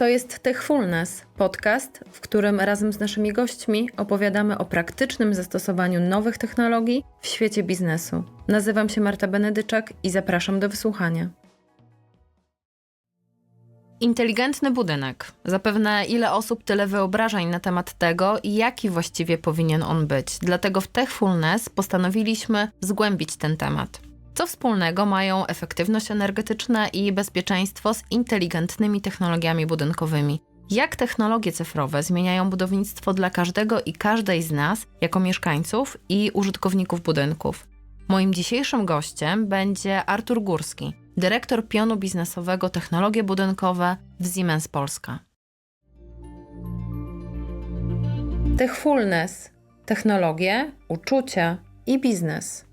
To jest Techfulness, podcast, w którym razem z naszymi gośćmi opowiadamy o praktycznym zastosowaniu nowych technologii w świecie biznesu. Nazywam się Marta Benedyczak i zapraszam do wysłuchania. Inteligentny budynek. Zapewne ile osób, tyle wyobrażeń na temat tego, jaki właściwie powinien on być. Dlatego w Techfulness postanowiliśmy zgłębić ten temat. Co wspólnego mają efektywność energetyczna i bezpieczeństwo z inteligentnymi technologiami budynkowymi? Jak technologie cyfrowe zmieniają budownictwo dla każdego i każdej z nas, jako mieszkańców i użytkowników budynków? Moim dzisiejszym gościem będzie Artur Górski, dyrektor pionu biznesowego Technologie Budynkowe w Siemens Polska. Techfulness technologie, uczucia i biznes.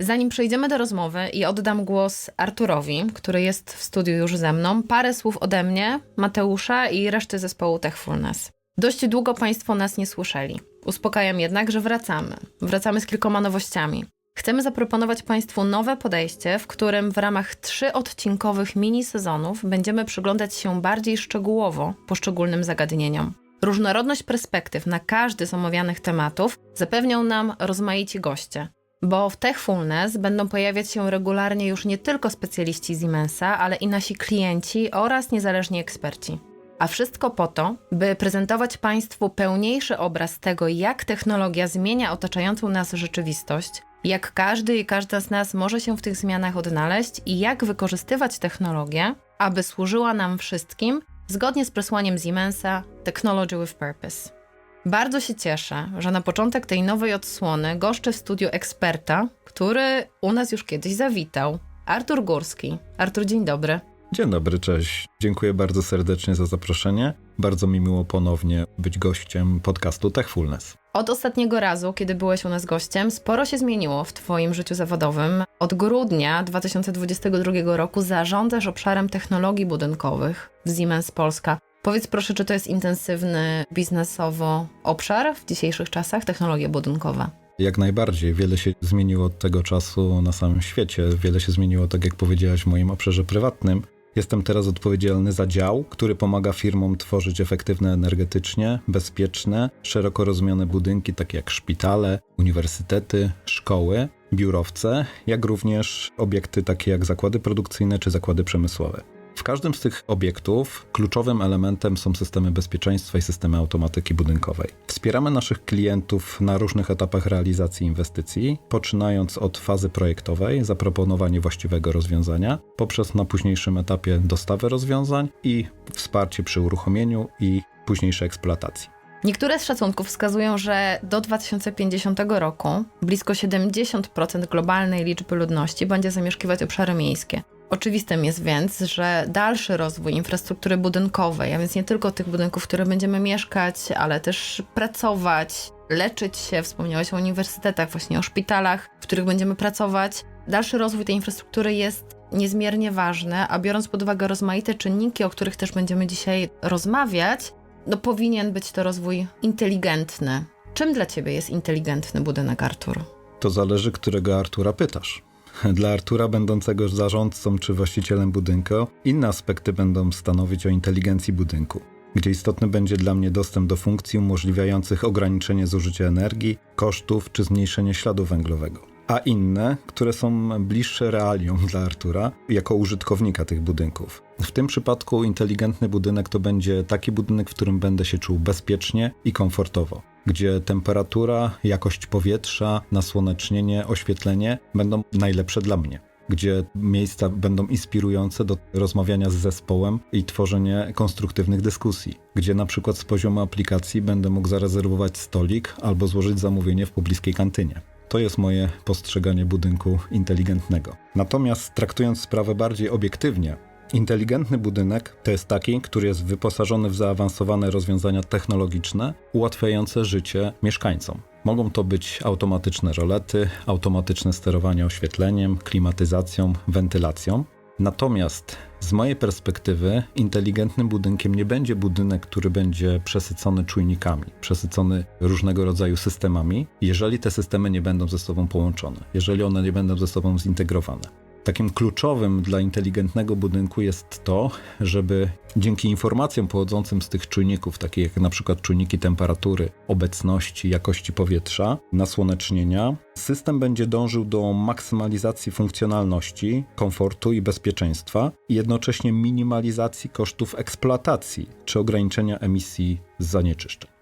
Zanim przejdziemy do rozmowy i oddam głos Arturowi, który jest w studiu już ze mną, parę słów ode mnie, Mateusza i reszty zespołu Techfulness. Dość długo Państwo nas nie słyszeli. Uspokajam jednak, że wracamy. Wracamy z kilkoma nowościami. Chcemy zaproponować Państwu nowe podejście, w którym w ramach trzyodcinkowych mini sezonów będziemy przyglądać się bardziej szczegółowo poszczególnym zagadnieniom. Różnorodność perspektyw na każdy z omawianych tematów zapewnią nam rozmaici goście bo w Techfulness będą pojawiać się regularnie już nie tylko specjaliści Siemensa, ale i nasi klienci oraz niezależni eksperci. A wszystko po to, by prezentować Państwu pełniejszy obraz tego, jak technologia zmienia otaczającą nas rzeczywistość, jak każdy i każda z nas może się w tych zmianach odnaleźć i jak wykorzystywać technologię, aby służyła nam wszystkim zgodnie z przesłaniem Siemensa Technology with Purpose. Bardzo się cieszę, że na początek tej nowej odsłony goszczę w studiu eksperta, który u nas już kiedyś zawitał. Artur Górski. Artur, dzień dobry. Dzień dobry, cześć. Dziękuję bardzo serdecznie za zaproszenie. Bardzo mi miło ponownie być gościem podcastu Techfulness. Od ostatniego razu, kiedy byłeś u nas gościem, sporo się zmieniło w Twoim życiu zawodowym. Od grudnia 2022 roku zarządzasz obszarem technologii budynkowych w Siemens Polska. Powiedz proszę, czy to jest intensywny biznesowo obszar w dzisiejszych czasach, technologie budynkowe? Jak najbardziej. Wiele się zmieniło od tego czasu na samym świecie. Wiele się zmieniło, tak jak powiedziałaś, w moim obszarze prywatnym. Jestem teraz odpowiedzialny za dział, który pomaga firmom tworzyć efektywne energetycznie, bezpieczne, szeroko rozumiane budynki, takie jak szpitale, uniwersytety, szkoły, biurowce, jak również obiekty takie jak zakłady produkcyjne czy zakłady przemysłowe. W każdym z tych obiektów kluczowym elementem są systemy bezpieczeństwa i systemy automatyki budynkowej. Wspieramy naszych klientów na różnych etapach realizacji inwestycji, poczynając od fazy projektowej, zaproponowanie właściwego rozwiązania, poprzez na późniejszym etapie dostawę rozwiązań i wsparcie przy uruchomieniu i późniejszej eksploatacji. Niektóre z szacunków wskazują, że do 2050 roku blisko 70% globalnej liczby ludności będzie zamieszkiwać obszary miejskie. Oczywistym jest więc, że dalszy rozwój infrastruktury budynkowej, a więc nie tylko tych budynków, w których będziemy mieszkać, ale też pracować, leczyć się, wspomniałeś o uniwersytetach, właśnie o szpitalach, w których będziemy pracować. Dalszy rozwój tej infrastruktury jest niezmiernie ważny, a biorąc pod uwagę rozmaite czynniki, o których też będziemy dzisiaj rozmawiać, no powinien być to rozwój inteligentny. Czym dla Ciebie jest inteligentny budynek, Artur? To zależy, którego Artura pytasz. Dla Artura, będącego zarządcą czy właścicielem budynku, inne aspekty będą stanowić o inteligencji budynku, gdzie istotny będzie dla mnie dostęp do funkcji umożliwiających ograniczenie zużycia energii, kosztów czy zmniejszenie śladu węglowego. A inne, które są bliższe realiom dla Artura jako użytkownika tych budynków. W tym przypadku inteligentny budynek to będzie taki budynek, w którym będę się czuł bezpiecznie i komfortowo gdzie temperatura, jakość powietrza, nasłonecznienie, oświetlenie będą najlepsze dla mnie gdzie miejsca będą inspirujące do rozmawiania z zespołem i tworzenia konstruktywnych dyskusji, gdzie na przykład z poziomu aplikacji będę mógł zarezerwować stolik albo złożyć zamówienie w pobliskiej kantynie. To jest moje postrzeganie budynku inteligentnego. Natomiast traktując sprawę bardziej obiektywnie, Inteligentny budynek to jest taki, który jest wyposażony w zaawansowane rozwiązania technologiczne ułatwiające życie mieszkańcom. Mogą to być automatyczne rolety, automatyczne sterowanie oświetleniem, klimatyzacją, wentylacją. Natomiast z mojej perspektywy inteligentnym budynkiem nie będzie budynek, który będzie przesycony czujnikami, przesycony różnego rodzaju systemami, jeżeli te systemy nie będą ze sobą połączone, jeżeli one nie będą ze sobą zintegrowane. Takim kluczowym dla inteligentnego budynku jest to, żeby dzięki informacjom pochodzącym z tych czujników, takich jak na przykład czujniki temperatury, obecności, jakości powietrza, nasłonecznienia, system będzie dążył do maksymalizacji funkcjonalności, komfortu i bezpieczeństwa i jednocześnie minimalizacji kosztów eksploatacji czy ograniczenia emisji zanieczyszczeń.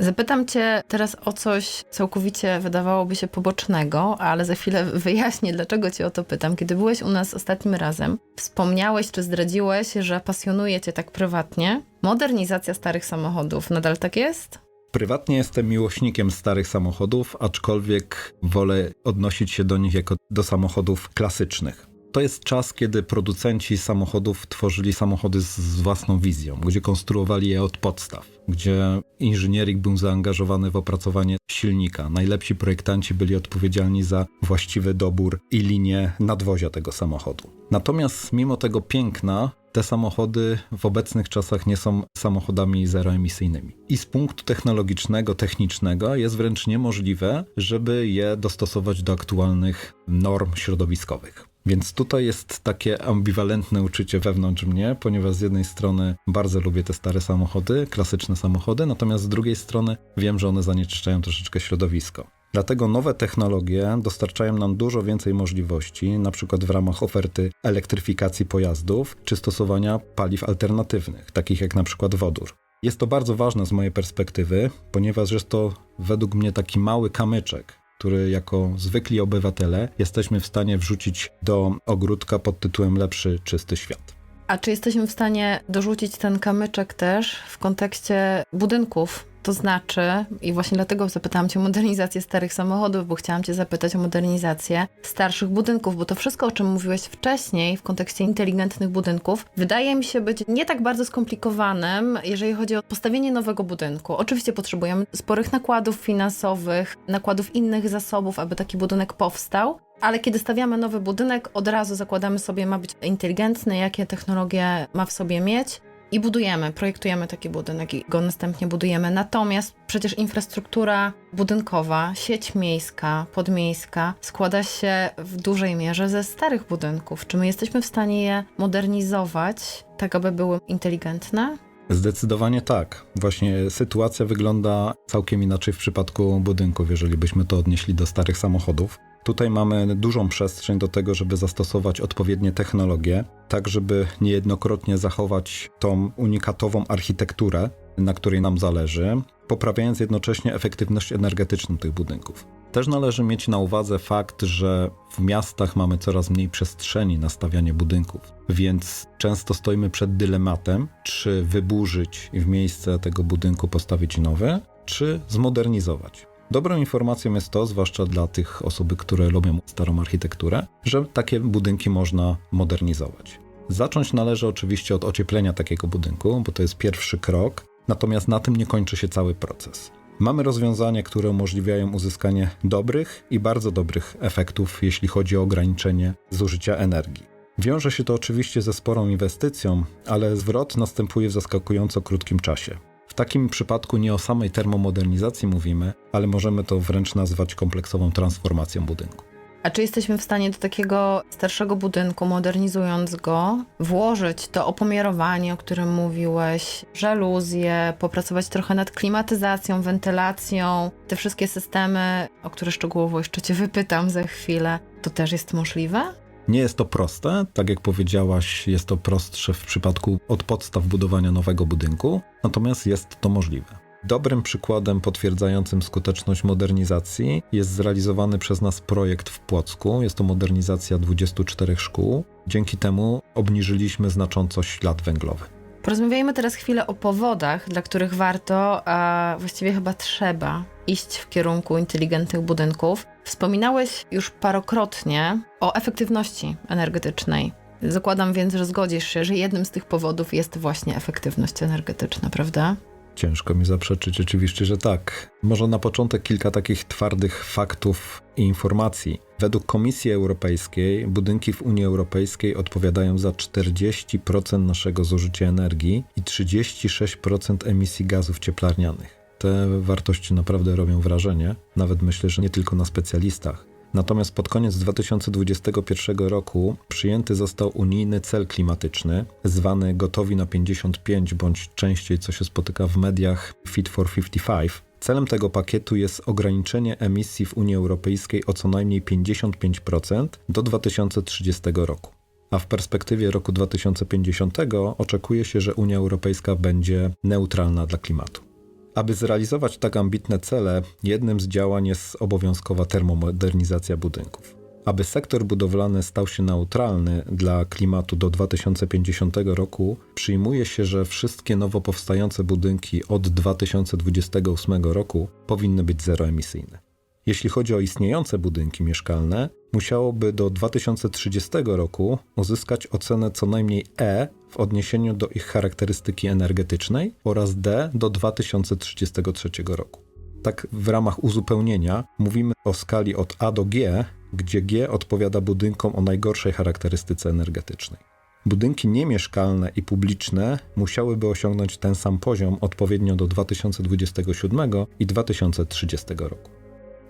Zapytam Cię teraz o coś całkowicie wydawałoby się pobocznego, ale za chwilę wyjaśnię, dlaczego Cię o to pytam. Kiedy byłeś u nas ostatnim razem, wspomniałeś czy zdradziłeś, że pasjonuje Cię tak prywatnie modernizacja starych samochodów. Nadal tak jest? Prywatnie jestem miłośnikiem starych samochodów, aczkolwiek wolę odnosić się do nich jako do samochodów klasycznych. To jest czas, kiedy producenci samochodów tworzyli samochody z, własną wizją, gdzie konstruowali je od podstaw, gdzie inżynierik był zaangażowany w opracowanie silnika. Najlepsi projektanci byli odpowiedzialni za właściwy dobór i linię nadwozia tego samochodu. Natomiast mimo tego piękna, te samochody w obecnych czasach nie są samochodami zeroemisyjnymi. I z punktu technologicznego, technicznego jest wręcz niemożliwe, żeby je dostosować do aktualnych norm środowiskowych. Więc tutaj jest takie ambiwalentne uczucie wewnątrz mnie, ponieważ z jednej strony bardzo lubię te stare samochody, klasyczne samochody, natomiast z drugiej strony wiem, że one zanieczyszczają troszeczkę środowisko. Dlatego nowe technologie dostarczają nam dużo więcej możliwości, na przykład w ramach oferty elektryfikacji pojazdów czy stosowania paliw alternatywnych, takich jak na przykład wodór. Jest to bardzo ważne z mojej perspektywy, ponieważ jest to według mnie taki mały kamyczek, który jako zwykli obywatele jesteśmy w stanie wrzucić do ogródka pod tytułem Lepszy, czysty świat. A czy jesteśmy w stanie dorzucić ten kamyczek też w kontekście budynków? To znaczy, i właśnie dlatego zapytałam Cię o modernizację starych samochodów, bo chciałam Cię zapytać o modernizację starszych budynków, bo to wszystko, o czym mówiłeś wcześniej w kontekście inteligentnych budynków, wydaje mi się być nie tak bardzo skomplikowanym, jeżeli chodzi o postawienie nowego budynku. Oczywiście potrzebujemy sporych nakładów finansowych, nakładów innych zasobów, aby taki budynek powstał, ale kiedy stawiamy nowy budynek, od razu zakładamy sobie, ma być inteligentny, jakie technologie ma w sobie mieć. I budujemy, projektujemy taki budynek i go następnie budujemy. Natomiast przecież infrastruktura budynkowa, sieć miejska, podmiejska składa się w dużej mierze ze starych budynków. Czy my jesteśmy w stanie je modernizować tak, aby były inteligentne? Zdecydowanie tak. Właśnie sytuacja wygląda całkiem inaczej w przypadku budynków, jeżeli byśmy to odnieśli do starych samochodów. Tutaj mamy dużą przestrzeń do tego, żeby zastosować odpowiednie technologie, tak żeby niejednokrotnie zachować tą unikatową architekturę, na której nam zależy, poprawiając jednocześnie efektywność energetyczną tych budynków. Też należy mieć na uwadze fakt, że w miastach mamy coraz mniej przestrzeni na stawianie budynków, więc często stoimy przed dylematem, czy wyburzyć i w miejsce tego budynku postawić nowy, czy zmodernizować. Dobrą informacją jest to, zwłaszcza dla tych osób, które lubią starą architekturę, że takie budynki można modernizować. Zacząć należy oczywiście od ocieplenia takiego budynku, bo to jest pierwszy krok, natomiast na tym nie kończy się cały proces. Mamy rozwiązania, które umożliwiają uzyskanie dobrych i bardzo dobrych efektów, jeśli chodzi o ograniczenie zużycia energii. Wiąże się to oczywiście ze sporą inwestycją, ale zwrot następuje w zaskakująco krótkim czasie. W takim przypadku nie o samej termomodernizacji mówimy, ale możemy to wręcz nazwać kompleksową transformacją budynku. A czy jesteśmy w stanie do takiego starszego budynku, modernizując go, włożyć to opomiarowanie, o którym mówiłeś, żaluzje, popracować trochę nad klimatyzacją, wentylacją, te wszystkie systemy, o które szczegółowo jeszcze Cię wypytam za chwilę, to też jest możliwe? Nie jest to proste, tak jak powiedziałaś, jest to prostsze w przypadku od podstaw budowania nowego budynku, natomiast jest to możliwe. Dobrym przykładem potwierdzającym skuteczność modernizacji jest zrealizowany przez nas projekt w Płocku. Jest to modernizacja 24 szkół. Dzięki temu obniżyliśmy znacząco ślad węglowy. Porozmawiajmy teraz chwilę o powodach, dla których warto, a właściwie chyba trzeba iść w kierunku inteligentnych budynków. Wspominałeś już parokrotnie o efektywności energetycznej. Zakładam więc, że zgodzisz się, że jednym z tych powodów jest właśnie efektywność energetyczna, prawda? Ciężko mi zaprzeczyć oczywiście, że tak. Może na początek kilka takich twardych faktów i informacji. Według Komisji Europejskiej budynki w Unii Europejskiej odpowiadają za 40% naszego zużycia energii i 36% emisji gazów cieplarnianych. Te wartości naprawdę robią wrażenie, nawet myślę, że nie tylko na specjalistach. Natomiast pod koniec 2021 roku przyjęty został unijny cel klimatyczny, zwany Gotowi na 55, bądź częściej, co się spotyka w mediach, Fit for 55. Celem tego pakietu jest ograniczenie emisji w Unii Europejskiej o co najmniej 55% do 2030 roku. A w perspektywie roku 2050 oczekuje się, że Unia Europejska będzie neutralna dla klimatu. Aby zrealizować tak ambitne cele, jednym z działań jest obowiązkowa termomodernizacja budynków. Aby sektor budowlany stał się neutralny dla klimatu do 2050 roku, przyjmuje się, że wszystkie nowo powstające budynki od 2028 roku powinny być zeroemisyjne. Jeśli chodzi o istniejące budynki mieszkalne, musiałoby do 2030 roku uzyskać ocenę co najmniej E w odniesieniu do ich charakterystyki energetycznej oraz D do 2033 roku. Tak w ramach uzupełnienia mówimy o skali od A do G, gdzie G odpowiada budynkom o najgorszej charakterystyce energetycznej. Budynki niemieszkalne i publiczne musiałyby osiągnąć ten sam poziom odpowiednio do 2027 i 2030 roku.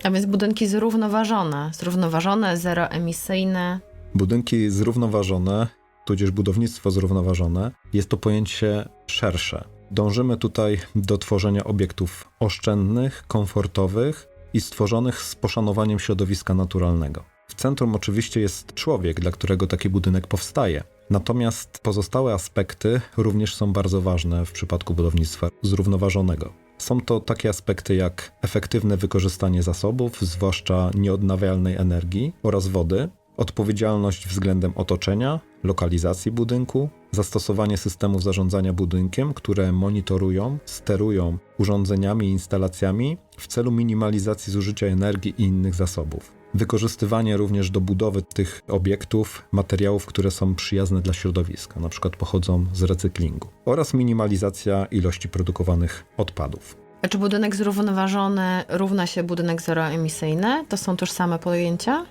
A więc budynki zrównoważone, zrównoważone, zeroemisyjne. Budynki zrównoważone, tudzież budownictwo zrównoważone, jest to pojęcie szersze. Dążymy tutaj do tworzenia obiektów oszczędnych, komfortowych i stworzonych z poszanowaniem środowiska naturalnego. W centrum oczywiście jest człowiek, dla którego taki budynek powstaje. Natomiast pozostałe aspekty również są bardzo ważne w przypadku budownictwa zrównoważonego. Są to takie aspekty jak efektywne wykorzystanie zasobów, zwłaszcza nieodnawialnej energii oraz wody, odpowiedzialność względem otoczenia, lokalizacji budynku, zastosowanie systemów zarządzania budynkiem, które monitorują, sterują urządzeniami i instalacjami w celu minimalizacji zużycia energii i innych zasobów. Wykorzystywanie również do budowy tych obiektów materiałów, które są przyjazne dla środowiska, przykład pochodzą z recyklingu, oraz minimalizacja ilości produkowanych odpadów. A czy budynek zrównoważony równa się budynek zeroemisyjny? To są tożsame pojęcia?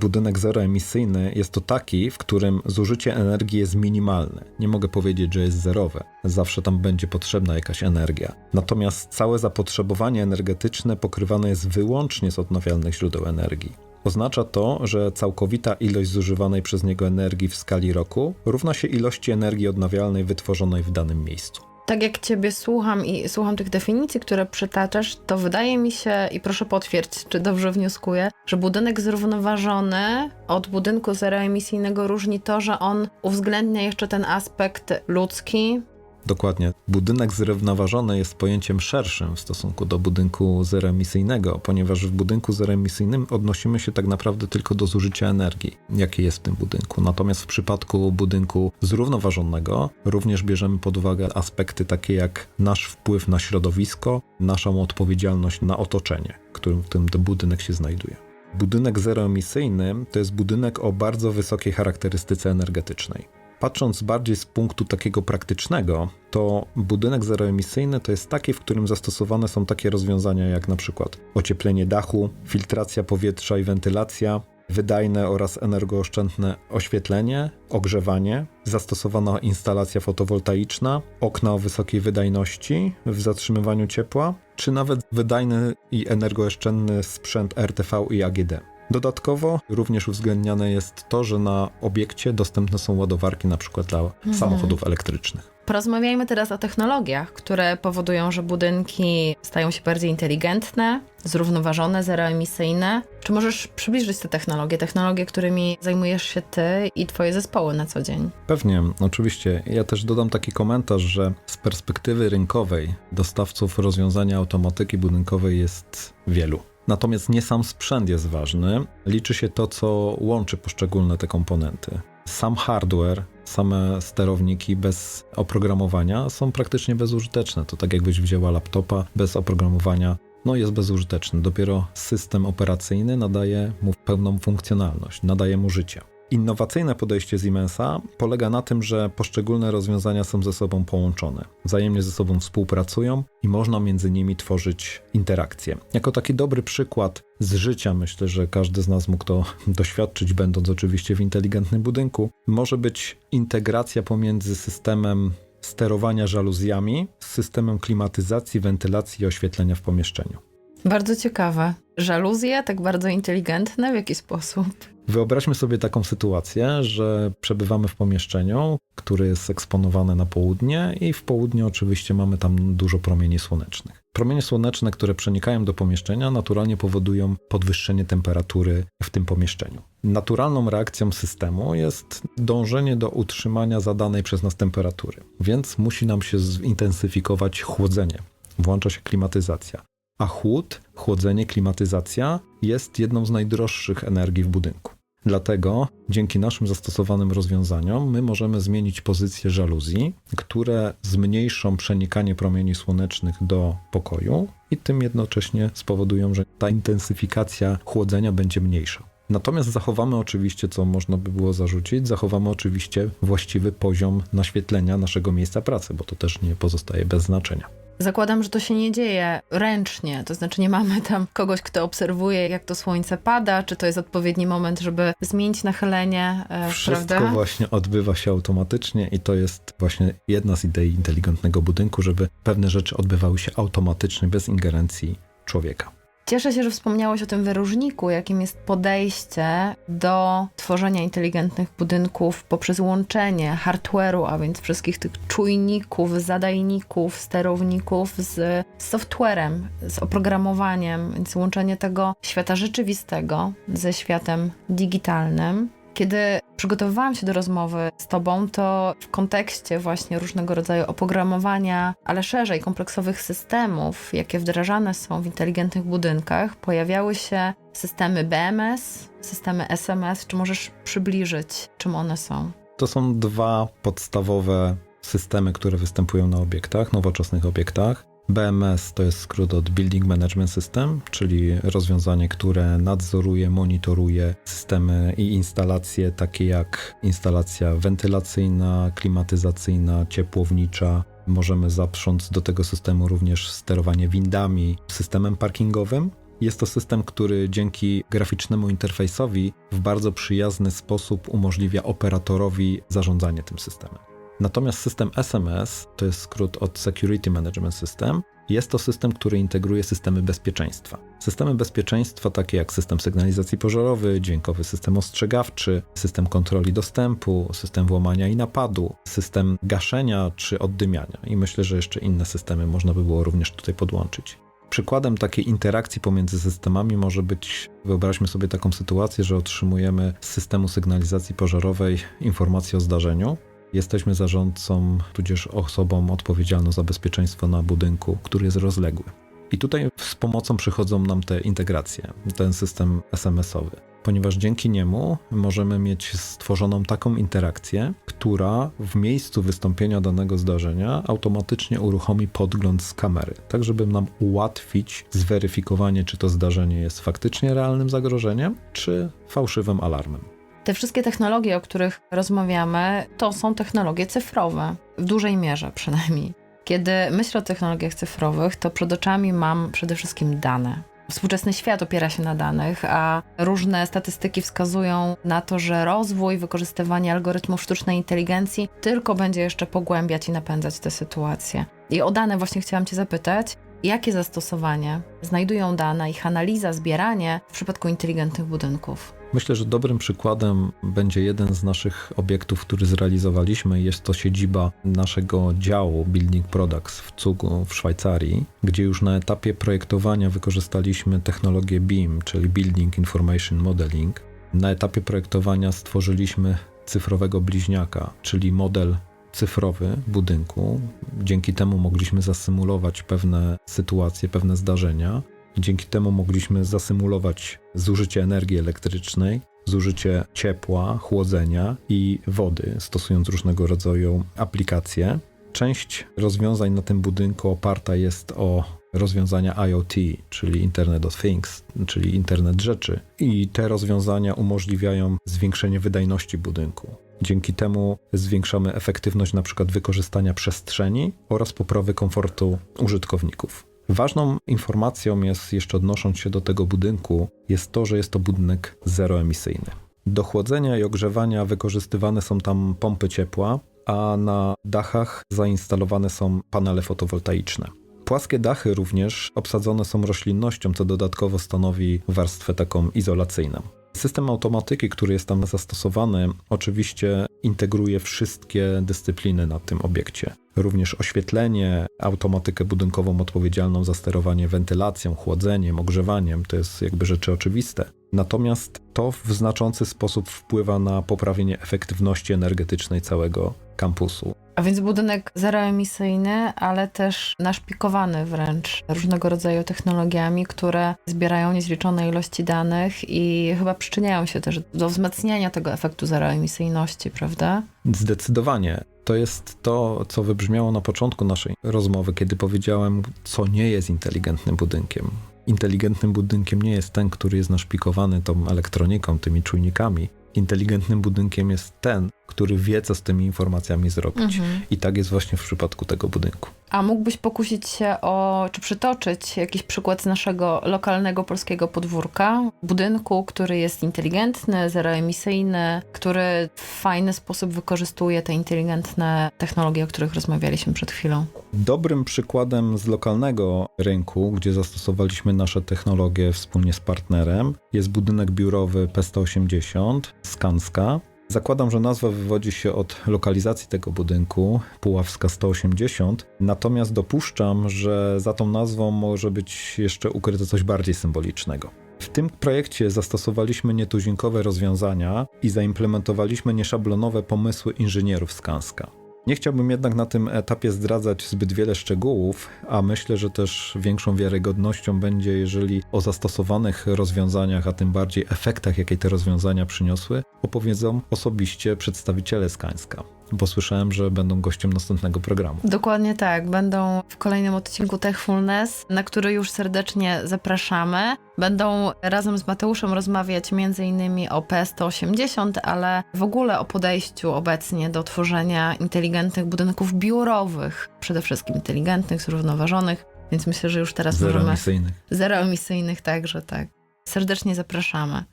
Budynek zeroemisyjny jest to taki, w którym zużycie energii jest minimalne. Nie mogę powiedzieć, że jest zerowe. Zawsze tam będzie potrzebna jakaś energia. Natomiast całe zapotrzebowanie energetyczne pokrywane jest wyłącznie z odnawialnych źródeł energii. Oznacza to, że całkowita ilość zużywanej przez niego energii w skali roku równa się ilości energii odnawialnej wytworzonej w danym miejscu. Tak jak ciebie słucham i słucham tych definicji, które przytaczasz, to wydaje mi się, i proszę potwierdzić, czy dobrze wnioskuję, że budynek zrównoważony od budynku zeroemisyjnego różni to, że on uwzględnia jeszcze ten aspekt ludzki, Dokładnie. Budynek zrównoważony jest pojęciem szerszym w stosunku do budynku zeroemisyjnego, ponieważ w budynku zeroemisyjnym odnosimy się tak naprawdę tylko do zużycia energii, jakie jest w tym budynku. Natomiast w przypadku budynku zrównoważonego również bierzemy pod uwagę aspekty takie jak nasz wpływ na środowisko, naszą odpowiedzialność na otoczenie, w którym ten budynek się znajduje. Budynek zeroemisyjny to jest budynek o bardzo wysokiej charakterystyce energetycznej. Patrząc bardziej z punktu takiego praktycznego, to budynek zeroemisyjny to jest taki, w którym zastosowane są takie rozwiązania jak na przykład ocieplenie dachu, filtracja powietrza i wentylacja, wydajne oraz energooszczędne oświetlenie, ogrzewanie, zastosowana instalacja fotowoltaiczna, okna o wysokiej wydajności w zatrzymywaniu ciepła, czy nawet wydajny i energooszczędny sprzęt RTV i AGD. Dodatkowo również uwzględniane jest to, że na obiekcie dostępne są ładowarki na przykład dla samochodów elektrycznych. Porozmawiajmy teraz o technologiach, które powodują, że budynki stają się bardziej inteligentne, zrównoważone, zeroemisyjne. Czy możesz przybliżyć te technologie, technologie, którymi zajmujesz się ty i twoje zespoły na co dzień? Pewnie, oczywiście. Ja też dodam taki komentarz, że z perspektywy rynkowej dostawców rozwiązania automatyki budynkowej jest wielu. Natomiast nie sam sprzęt jest ważny, liczy się to, co łączy poszczególne te komponenty. Sam hardware, same sterowniki bez oprogramowania są praktycznie bezużyteczne. To tak jakbyś wzięła laptopa bez oprogramowania, no jest bezużyteczny. Dopiero system operacyjny nadaje mu pełną funkcjonalność, nadaje mu życie. Innowacyjne podejście Siemensa polega na tym, że poszczególne rozwiązania są ze sobą połączone, wzajemnie ze sobą współpracują i można między nimi tworzyć interakcje. Jako taki dobry przykład z życia, myślę, że każdy z nas mógł to doświadczyć, będąc oczywiście w inteligentnym budynku, może być integracja pomiędzy systemem sterowania żaluzjami z systemem klimatyzacji, wentylacji i oświetlenia w pomieszczeniu. Bardzo ciekawe. Żaluzje, tak bardzo inteligentne, w jaki sposób? Wyobraźmy sobie taką sytuację, że przebywamy w pomieszczeniu, które jest eksponowane na południe i w południe oczywiście mamy tam dużo promieni słonecznych. Promienie słoneczne, które przenikają do pomieszczenia, naturalnie powodują podwyższenie temperatury w tym pomieszczeniu. Naturalną reakcją systemu jest dążenie do utrzymania zadanej przez nas temperatury, więc musi nam się zintensyfikować chłodzenie. Włącza się klimatyzacja. A chłód, chłodzenie, klimatyzacja jest jedną z najdroższych energii w budynku. Dlatego dzięki naszym zastosowanym rozwiązaniom my możemy zmienić pozycję żaluzji, które zmniejszą przenikanie promieni słonecznych do pokoju i tym jednocześnie spowodują, że ta intensyfikacja chłodzenia będzie mniejsza. Natomiast zachowamy oczywiście, co można by było zarzucić, zachowamy oczywiście właściwy poziom naświetlenia naszego miejsca pracy, bo to też nie pozostaje bez znaczenia. Zakładam, że to się nie dzieje ręcznie, to znaczy nie mamy tam kogoś, kto obserwuje, jak to słońce pada, czy to jest odpowiedni moment, żeby zmienić nachylenie, e, Wszystko prawda? właśnie odbywa się automatycznie i to jest właśnie jedna z idei inteligentnego budynku, żeby pewne rzeczy odbywały się automatycznie, bez ingerencji człowieka. Cieszę się, że wspomniałeś o tym wyróżniku, jakim jest podejście do tworzenia inteligentnych budynków poprzez łączenie hardware'u, a więc wszystkich tych czujników, zadajników, sterowników z softwarem, z oprogramowaniem, więc łączenie tego świata rzeczywistego ze światem digitalnym. Kiedy przygotowywałam się do rozmowy z Tobą, to w kontekście właśnie różnego rodzaju oprogramowania, ale szerzej kompleksowych systemów, jakie wdrażane są w inteligentnych budynkach, pojawiały się systemy BMS, systemy SMS. Czy możesz przybliżyć, czym one są? To są dwa podstawowe systemy, które występują na obiektach, nowoczesnych obiektach. BMS to jest skrót od Building Management System, czyli rozwiązanie, które nadzoruje, monitoruje systemy i instalacje takie jak instalacja wentylacyjna, klimatyzacyjna, ciepłownicza. Możemy zaprząc do tego systemu również sterowanie windami, systemem parkingowym. Jest to system, który dzięki graficznemu interfejsowi w bardzo przyjazny sposób umożliwia operatorowi zarządzanie tym systemem. Natomiast system SMS to jest skrót od Security Management System. Jest to system, który integruje systemy bezpieczeństwa. Systemy bezpieczeństwa takie jak system sygnalizacji pożarowy, dźwiękowy system ostrzegawczy, system kontroli dostępu, system włamania i napadu, system gaszenia czy oddymiania. I myślę, że jeszcze inne systemy można by było również tutaj podłączyć. Przykładem takiej interakcji pomiędzy systemami może być, wyobraźmy sobie taką sytuację, że otrzymujemy z systemu sygnalizacji pożarowej informację o zdarzeniu. Jesteśmy zarządcą, tudzież osobą odpowiedzialną za bezpieczeństwo na budynku, który jest rozległy. I tutaj z pomocą przychodzą nam te integracje, ten system SMS-owy, ponieważ dzięki niemu możemy mieć stworzoną taką interakcję, która w miejscu wystąpienia danego zdarzenia automatycznie uruchomi podgląd z kamery, tak żeby nam ułatwić zweryfikowanie, czy to zdarzenie jest faktycznie realnym zagrożeniem, czy fałszywym alarmem. Te wszystkie technologie, o których rozmawiamy, to są technologie cyfrowe, w dużej mierze przynajmniej. Kiedy myślę o technologiach cyfrowych, to przed oczami mam przede wszystkim dane. Współczesny świat opiera się na danych, a różne statystyki wskazują na to, że rozwój, wykorzystywanie algorytmów sztucznej inteligencji tylko będzie jeszcze pogłębiać i napędzać tę sytuację. I o dane właśnie chciałam Cię zapytać, jakie zastosowanie znajdują dane, ich analiza, zbieranie w przypadku inteligentnych budynków? Myślę, że dobrym przykładem będzie jeden z naszych obiektów, który zrealizowaliśmy. Jest to siedziba naszego działu Building Products w Cugu w Szwajcarii, gdzie już na etapie projektowania wykorzystaliśmy technologię BIM, czyli Building Information Modeling. Na etapie projektowania stworzyliśmy cyfrowego bliźniaka, czyli model cyfrowy budynku. Dzięki temu mogliśmy zasymulować pewne sytuacje, pewne zdarzenia. Dzięki temu mogliśmy zasymulować zużycie energii elektrycznej, zużycie ciepła, chłodzenia i wody, stosując różnego rodzaju aplikacje. Część rozwiązań na tym budynku oparta jest o rozwiązania IoT, czyli Internet of Things, czyli Internet Rzeczy. I te rozwiązania umożliwiają zwiększenie wydajności budynku. Dzięki temu zwiększamy efektywność przykład wykorzystania przestrzeni oraz poprawy komfortu użytkowników. Ważną informacją jest, jeszcze odnosząc się do tego budynku, jest to, że jest to budynek zeroemisyjny. Do chłodzenia i ogrzewania wykorzystywane są tam pompy ciepła, a na dachach zainstalowane są panele fotowoltaiczne. Płaskie dachy również obsadzone są roślinnością, co dodatkowo stanowi warstwę taką izolacyjną. System automatyki, który jest tam zastosowany, oczywiście integruje wszystkie dyscypliny na tym obiekcie. Również oświetlenie, automatykę budynkową odpowiedzialną za sterowanie wentylacją, chłodzeniem, ogrzewaniem to jest jakby rzeczy oczywiste. Natomiast to w znaczący sposób wpływa na poprawienie efektywności energetycznej całego kampusu. A więc budynek zeroemisyjny, ale też naszpikowany wręcz różnego rodzaju technologiami, które zbierają niezliczone ilości danych i chyba przyczyniają się też do wzmacniania tego efektu zeroemisyjności, prawda? Zdecydowanie. To jest to, co wybrzmiało na początku naszej rozmowy, kiedy powiedziałem, co nie jest inteligentnym budynkiem. Inteligentnym budynkiem nie jest ten, który jest naszpikowany tą elektroniką, tymi czujnikami. Inteligentnym budynkiem jest ten, który wie, co z tymi informacjami zrobić. I tak jest właśnie w przypadku tego budynku. A mógłbyś pokusić się o, czy przytoczyć jakiś przykład z naszego lokalnego polskiego podwórka? Budynku, który jest inteligentny, zeroemisyjny, który w fajny sposób wykorzystuje te inteligentne technologie, o których rozmawialiśmy przed chwilą. Dobrym przykładem z lokalnego rynku, gdzie zastosowaliśmy nasze technologie wspólnie z partnerem, jest budynek biurowy P180 Skanska. Zakładam, że nazwa wywodzi się od lokalizacji tego budynku, Puławska 180, natomiast dopuszczam, że za tą nazwą może być jeszcze ukryte coś bardziej symbolicznego. W tym projekcie zastosowaliśmy nietuzinkowe rozwiązania i zaimplementowaliśmy nieszablonowe pomysły inżynierów Skanska. Nie chciałbym jednak na tym etapie zdradzać zbyt wiele szczegółów, a myślę, że też większą wiarygodnością będzie, jeżeli o zastosowanych rozwiązaniach, a tym bardziej efektach, jakie te rozwiązania przyniosły, opowiedzą osobiście przedstawiciele Skańska, bo słyszałem, że będą gościem następnego programu. Dokładnie tak. Będą w kolejnym odcinku Techfulness, na który już serdecznie zapraszamy. Będą razem z Mateuszem rozmawiać m.in. o P180, ale w ogóle o podejściu obecnie do tworzenia inteligentnych budynków biurowych. Przede wszystkim inteligentnych, zrównoważonych, więc myślę, że już teraz możemy... Zeroemisyjnych. Zeroemisyjnych także, tak. Serdecznie zapraszamy.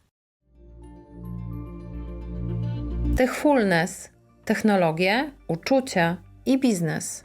Techfulness. Technologie, uczucia i biznes.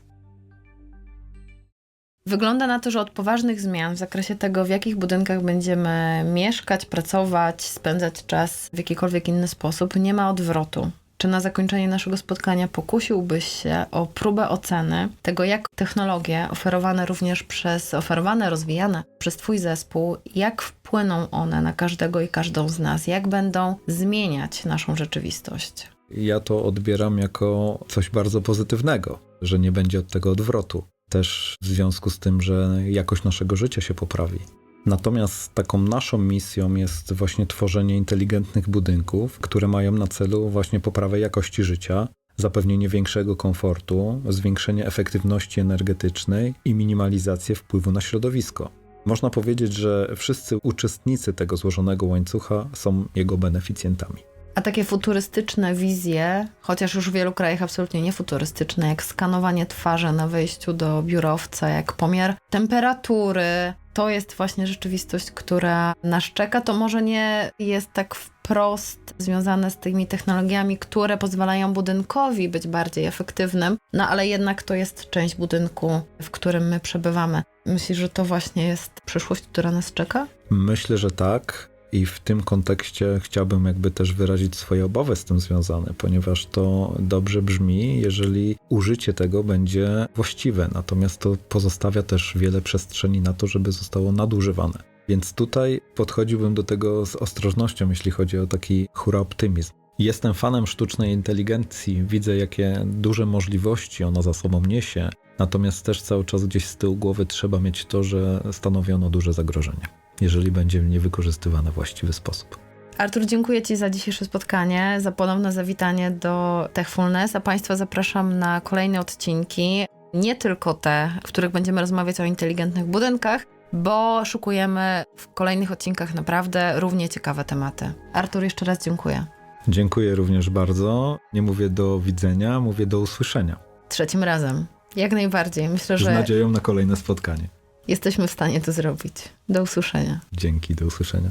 Wygląda na to, że od poważnych zmian w zakresie tego, w jakich budynkach będziemy mieszkać, pracować, spędzać czas w jakikolwiek inny sposób, nie ma odwrotu. Czy na zakończenie naszego spotkania pokusiłbyś się o próbę oceny tego, jak technologie oferowane również przez, oferowane, rozwijane przez Twój zespół, jak wpłyną one na każdego i każdą z nas, jak będą zmieniać naszą rzeczywistość? Ja to odbieram jako coś bardzo pozytywnego, że nie będzie od tego odwrotu. Też w związku z tym, że jakość naszego życia się poprawi. Natomiast taką naszą misją jest właśnie tworzenie inteligentnych budynków, które mają na celu właśnie poprawę jakości życia, zapewnienie większego komfortu, zwiększenie efektywności energetycznej i minimalizację wpływu na środowisko. Można powiedzieć, że wszyscy uczestnicy tego złożonego łańcucha są jego beneficjentami. A takie futurystyczne wizje, chociaż już w wielu krajach absolutnie nie futurystyczne, jak skanowanie twarzy na wejściu do biurowca, jak pomiar temperatury, to jest właśnie rzeczywistość, która nas czeka. To może nie jest tak wprost związane z tymi technologiami, które pozwalają budynkowi być bardziej efektywnym, no ale jednak to jest część budynku, w którym my przebywamy. Myślisz, że to właśnie jest przyszłość, która nas czeka? Myślę, że tak. I w tym kontekście chciałbym jakby też wyrazić swoje obawy z tym związane, ponieważ to dobrze brzmi, jeżeli użycie tego będzie właściwe, natomiast to pozostawia też wiele przestrzeni na to, żeby zostało nadużywane. Więc tutaj podchodziłbym do tego z ostrożnością, jeśli chodzi o taki hura optymizm. Jestem fanem sztucznej inteligencji, widzę jakie duże możliwości ona za sobą niesie, natomiast też cały czas gdzieś z tyłu głowy trzeba mieć to, że stanowi ono duże zagrożenie jeżeli będzie niewykorzystywane w właściwy sposób. Artur, dziękuję Ci za dzisiejsze spotkanie, za ponowne zawitanie do Techfulness, a Państwa zapraszam na kolejne odcinki, nie tylko te, w których będziemy rozmawiać o inteligentnych budynkach, bo szukujemy w kolejnych odcinkach naprawdę równie ciekawe tematy. Artur, jeszcze raz dziękuję. Dziękuję również bardzo. Nie mówię do widzenia, mówię do usłyszenia. Trzecim razem. Jak najbardziej. Myślę, Z że nadzieją na kolejne spotkanie. Jesteśmy w stanie to zrobić. Do usłyszenia. Dzięki, do usłyszenia.